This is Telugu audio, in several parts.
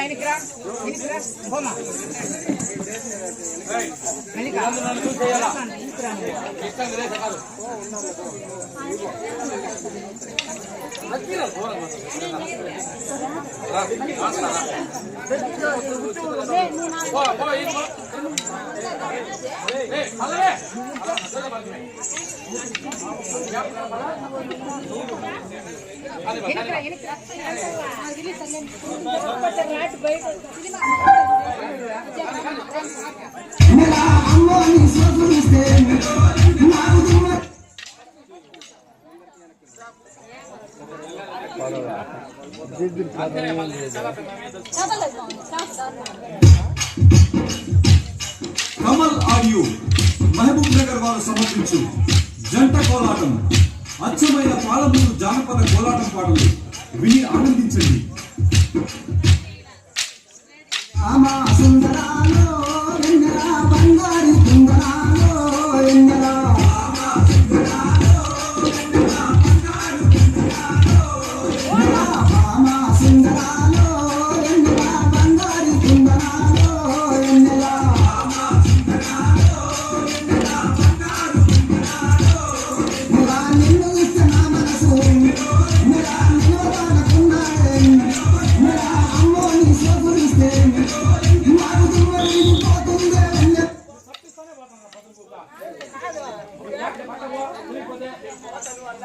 నా ఎనికిరా ఎనికిరా హోమా ఏ కమల్ ఆర్ యూ మహబూబ్ నగర్ వారు సమర్పించు జంట కోలాటం అచ్చమైన పాలమూరు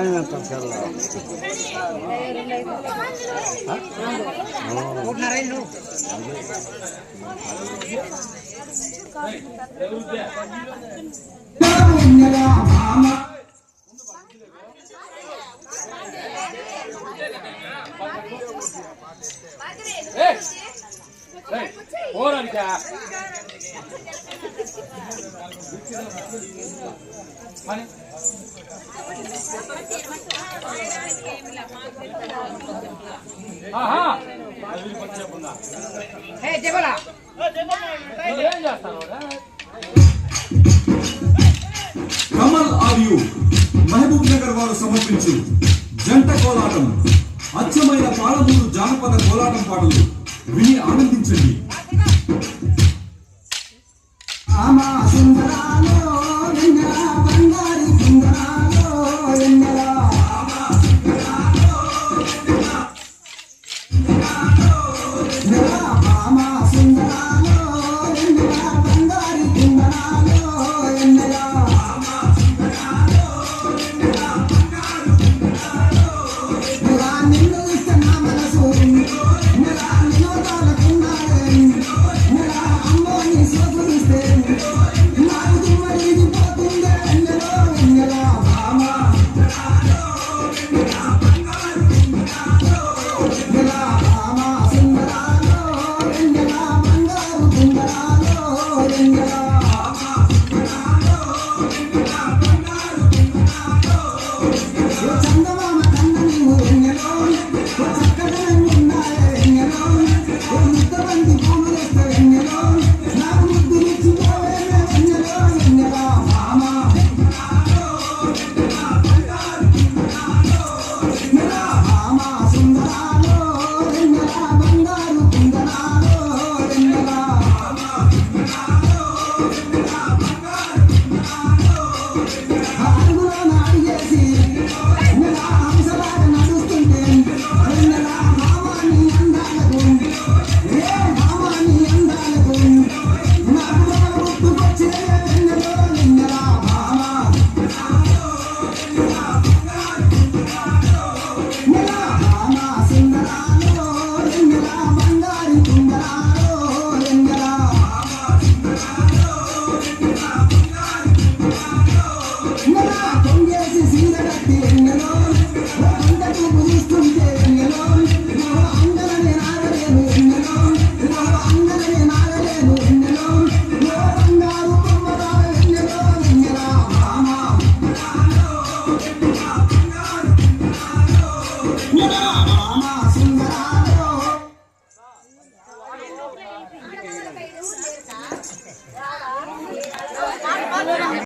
ఆయన ఎంత Hey! కమల్ ఆర్యు మహబూబ్ నగర్ వారు సమర్పించు జంట కోలాటం అచ్చమైన పాలమూరు జానపద కోలాటం పాటలు. విని ఆనందించండి.